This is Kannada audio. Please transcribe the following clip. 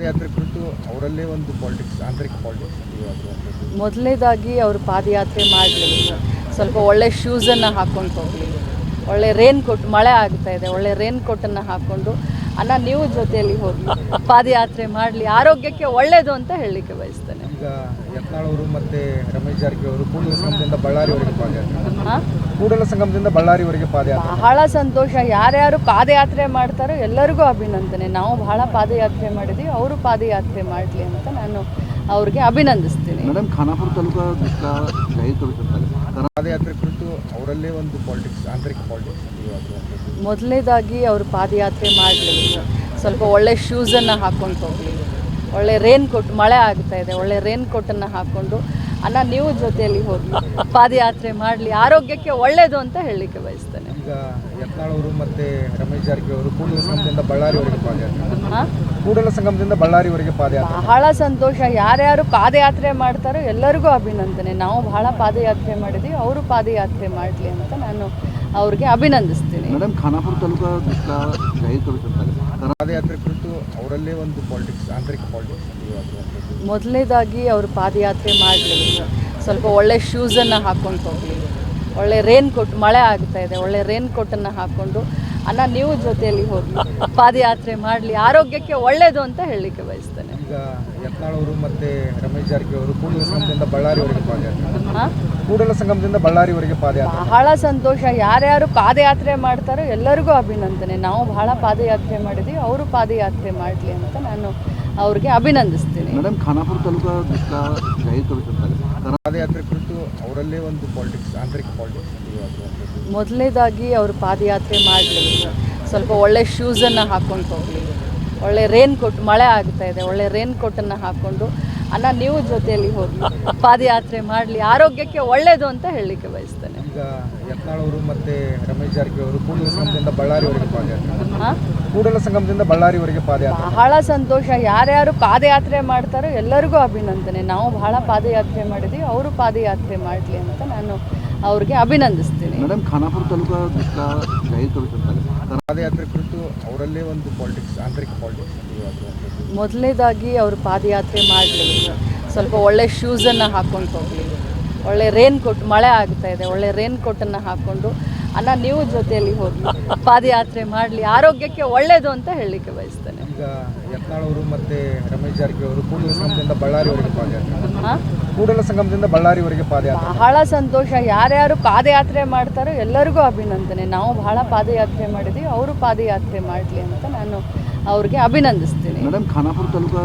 ಪಾದಯಾತ್ರೆ ಒಂದು ಪಾಲಿಟಿಕ್ಸ್ ಆಂತರಿಕ ಪಾಲಿಟಿಕ್ಸ್ ಮೊದಲನೇದಾಗಿ ಅವರು ಪಾದಯಾತ್ರೆ ಮಾಡಲಿ. ಸ್ವಲ್ಪ ಒಳ್ಳೆ ಶೂಸನ್ನು ಹಾಕ್ಕೊಂಡು ಹೋಗಲಿ. ಒಳ್ಳೆ ರೇನ್ ಕೋಟ್ ಮಳೆ ಆಗ್ತಾ ಇದೆ, ಒಳ್ಳೆ ರೇನ್ ಕೋಟನ್ನು ಹಾಕ್ಕೊಂಡು ಅನ್ನ ನೀವು ಜೊತೆಯಲ್ಲಿ ಹೋಗಿ ಪಾದಯಾತ್ರೆ ಮಾಡಲಿ ಆರೋಗ್ಯಕ್ಕೆ ಒಳ್ಳೆಯದು ಅಂತ ಹೇಳಲಿಕ್ಕೆ ಬಯಸ್ತೇನೆ. ಈಗ ಯತ್ನಾಳವರು ಮತ್ತೆ ರಮೇಶ್ ಜಾರಕಿಹೊಳಿ ಕೂಡಲ ಸಂಗಮದಿಂದ ಬಳ್ಳಾರಿವರೆಗೆ ಪಾದಯಾತ್ರೆ. ಕೂಡಲ ಸಂಗಮದಿಂದ ಬಳ್ಳಾರಿವರೆಗೆ ಪಾದಯಾತ್ರೆ. ಬಹಳ ಸಂತೋಷ. ಯಾರ್ಯಾರು ಪಾದಯಾತ್ರೆ ಮಾಡ್ತಾರೋ ಎಲ್ಲರಿಗೂ ಅಭಿನಂದನೆ. ನಾವು ಬಹಳ ಪಾದಯಾತ್ರೆ ಮಾಡಿದ್ವಿ ಅವರು ಪಾದಯಾತ್ರೆ ಮಾಡಲಿ ಅಂತ ನಾನು ಅವ್ರಿಗೆ ಅಭಿನಂದಿಸ್ತೀನಿ. ಮೇಡಮ್ ಖಾನಾಪುರ ತಾಲೂಕು ಪಾದಯಾತ್ರೆ ಕುರಿತು ಅವರಲ್ಲೇ ಒಂದು ಪಾಲಿಟಿಕ್ಸ್ ಆಂತರಿಕ ಪಾಲಿಟಿಕ್ಸ್ ಮೊದಲನೇದಾಗಿ ಅವರು ಪಾದಯಾತ್ರೆ ಮಾಡಲಿ ಸ್ವಲ್ಪ ಒಳ್ಳೆ ಶೂಸನ್ನು ಹಾಕ್ಕೊಂಡು ಹೋಗಲಿ. ಒಳ್ಳೆ ರೇನ್ ಕೋಟ್ ಮಳೆ ಆಗ್ತಾ ಇದೆ ಒಳ್ಳೆ ರೇನ್ ಕೋಟನ್ನು ಹಾಕ್ಕೊಂಡು ಅನ್ನ ನೀವು ಜೊತೆಯಲ್ಲಿ ಹೋಗಿ ಪಾದಯಾತ್ರೆ ಮಾಡಲಿ. ಆರೋಗ್ಯಕ್ಕೆ ಒಳ್ಳೆಯದು ಅಂತ ಹೇಳಲಿಕ್ಕೆ ಬಯಸ್ತೇನೆ. ಮತ್ತು ಬಹಳ ಸಂತೋಷ. ಯಾರ್ಯಾರು ಪಾದಯಾತ್ರೆ ಮಾಡ್ತಾರೋ ಎಲ್ಲರಿಗೂ ಅಭಿನಂದನೆ. ನಾವು ಬಹಳ ಪಾದಯಾತ್ರೆ ಮಾಡಿದ್ವಿ ಅವರು ಪಾದಯಾತ್ರೆ ಮಾಡಲಿ ಅಂತ ನಾನು ಅವ್ರಿಗೆ ಅಭಿನಂದಿಸ್ತೀನಿ. ಮೇಡಮ್ ಖಾನಾಪುರ ತಾಲೂಕು ಪಾದಯಾತ್ರೆ ಕುರಿತು ಅವರಲ್ಲೇ ಒಂದು ಪಾಲಿಟಿಕ್ಸ್ ಆಂತರಿಕ ಪಾಲಿಟಿಕ್ಸ್ ಮೊದಲನೇದಾಗಿ ಅವರು ಪಾದಯಾತ್ರೆ ಮಾಡಲಿ. ಸ್ವಲ್ಪ ಒಳ್ಳೆ ಶೂಸನ್ನು ಹಾಕ್ಕೊಂಡು ಹೋಗಲಿ. ಒಳ್ಳೆ ರೇನ್ ಕೋಟ್ ಮಳೆ ಆಗ್ತಾ ಇದೆ, ಒಳ್ಳೆ ರೇನ್ ಕೋಟನ್ನು ಹಾಕ್ಕೊಂಡು ಅನ್ನ ನೀವು ಜೊತೆಯಲ್ಲಿ ಹೋಗಿ ಪಾದಯಾತ್ರೆ ಮಾಡಲಿ. ಆರೋಗ್ಯಕ್ಕೆ ಒಳ್ಳೆಯದು ಅಂತ ಹೇಳಲಿಕ್ಕೆ ಬಯಸ್ತೇನೆ. ಈಗ ಯತ್ನಾಳ್ ಅವರು ಮತ್ತು ರಮೇಶ್ ಜಾರಕಿಹೊಳಿ ಅವರು ಕೂಡಲ ಸಂಘದಿಂದ ಬಳ್ಳಾರಿವರೆಗೆ ಪಾದಯಾತ್ರೆ. ಕೂಡಲ ಸಂಗಮದಿಂದ ಬಳ್ಳಾರಿವರೆಗೆ ಪಾದಯಾತ್ರೆ. ಬಹಳ ಸಂತೋಷ. ಯಾರ್ಯಾರು ಪಾದಯಾತ್ರೆ ಮಾಡ್ತಾರೋ ಎಲ್ಲರಿಗೂ ಅಭಿನಂದನೆ. ನಾವು ಬಹಳ ಪಾದಯಾತ್ರೆ ಮಾಡಿದ್ವಿ ಅವರು ಪಾದಯಾತ್ರೆ ಮಾಡಲಿ ಅಂತ ನಾನು ಅವ್ರಿಗೆ ಅಭಿನಂದಿಸ್ತೀನಿ. ಮೇಡಮ್ ಖಾನಾಪುರ ತಾಲೂಕು ಪಾದಯಾತ್ರೆ ಕುರಿತು ಅವರಲ್ಲೇ ಒಂದು ಪಾಲಿಟಿಕ್ಸ್ ಆಂತರಿಕ ಪಾಲಿಟಿಕ್ಸ್ ಮೊದಲನೇದಾಗಿ ಅವರು ಪಾದಯಾತ್ರೆ ಮಾಡಲಿ. ಸ್ವಲ್ಪ ಒಳ್ಳೆ ಶೂಸನ್ನು ಹಾಕ್ಕೊಂಡು ಹೋಗಲಿ. ಒಳ್ಳೆ ರೇನ್ ಕೋಟ್ ಮಳೆ ಆಗ್ತಾ ಇದೆ ಒಳ್ಳೆ ರೇನ್ ಕೋಟನ್ನು ಹಾಕೊಂಡು ಅನ್ನ ನೀವು ಜೊತೆಯಲ್ಲಿ ಹೋಗಿ ಪಾದಯಾತ್ರೆ ಮಾಡ್ಲಿ ಆರೋಗ್ಯಕ್ಕೆ ಒಳ್ಳೇದು ಅಂತ ಹೇಳಲಿಕ್ಕೆ ಬಯಸ್ತೇನೆ. ಈಗ ಯತ್ನಾಳ್ ಅವರು ಮತ್ತೆ ರಮೇಶ್ ಜಾರಕಿಹೊಳಿ ಅವರು ಕೂಡಲ ಸಂಗಮದಿಂದ ಬಳ್ಳಾರಿವರೆಗೆ ಪಾದಯಾತ್ರೆ ಹಾಂ? ಕೂಡಲ ಸಂಗಮದಿಂದ ಬಳ್ಳಾರಿವರೆಗೆ ಪಾದಯಾತ್ರೆ ಬಹಳ ಸಂತೋಷ ಯಾರ್ಯಾರು ಪಾದಯಾತ್ರೆ ಮಾಡ್ತಾರೋ ಎಲ್ಲರಿಗೂ ಅಭಿನಂದನೆ. ನಾವು ಬಹಳ ಪಾದಯಾತ್ರೆ ಮಾಡಿದ್ವಿ ಅವರು ಪಾದಯಾತ್ರೆ ಮಾಡಲಿ ಅಂತ ನಾನು ಅವ್ರಿಗೆ ಅಭಿನಂದಿಸ್ತೀನಿ. ಮೇಡಮ್ ಖಾನಾಪುರ ತಾಲೂಕು ಪಾದಯಾತ್ರೆ ಕುರಿತು ಅವರಲ್ಲೇ ಒಂದು ಪಾಲಿಟಿಕ್ಸ್ ಆಂತರಿಕ ಪಾಲಿಟಿಕ್ಸ್ ಮೊದಲನೇದಾಗಿ ಅವರು ಪಾದಯಾತ್ರೆ ಮಾಡಲಿ. ಸ್ವಲ್ಪ ಒಳ್ಳೆ ಶೂಸನ್ನು ಹಾಕ್ಕೊಂಡು ಹೋಗಲಿ. ಒಳ್ಳೆ ರೇನ್ ಕೋಟ್ ಮಳೆ ಆಗ್ತಾ ಇದೆ ಒಳ್ಳೆ ರೇನ್ ಕೋಟನ್ನು ಹಾಕ್ಕೊಂಡು ಅನ್ನ ನೀವು ಜೊತೆಯಲ್ಲಿ ಹೋಗಿ ಪಾದಯಾತ್ರೆ ಮಾಡಲಿ. ಆರೋಗ್ಯಕ್ಕೆ ಒಳ್ಳೆಯದು ಅಂತ ಹೇಳಲಿಕ್ಕೆ ಬಯಸ್ತೇನೆ. ಈಗ ಸಂಗಮದಿಂದ ಬಳ್ಳಾರಿವರೆಗೆ ಪಾದಯಾತ್ರೆ. ಕೂಡಲ ಸಂಗಮದಿಂದ ಬಳ್ಳಾರಿವರೆಗೆ ಪಾದಯಾತ್ರೆ. ಬಹಳ ಸಂತೋಷ. ಯಾರ್ಯಾರು ಪಾದಯಾತ್ರೆ ಮಾಡ್ತಾರೋ ಎಲ್ಲರಿಗೂ ಅಭಿನಂದನೆ. ನಾವು ಬಹಳ ಪಾದಯಾತ್ರೆ ಮಾಡಿದ್ವಿ ಅವರು ಪಾದಯಾತ್ರೆ ಮಾಡಲಿ ಅಂತ ನಾನು ಅವ್ರಿಗೆ ಅಭಿನಂದಿಸ್ತೀನಿ. ಮೇಡಮ್ ಖಾನಾಪುರ ತಾಲೂಕು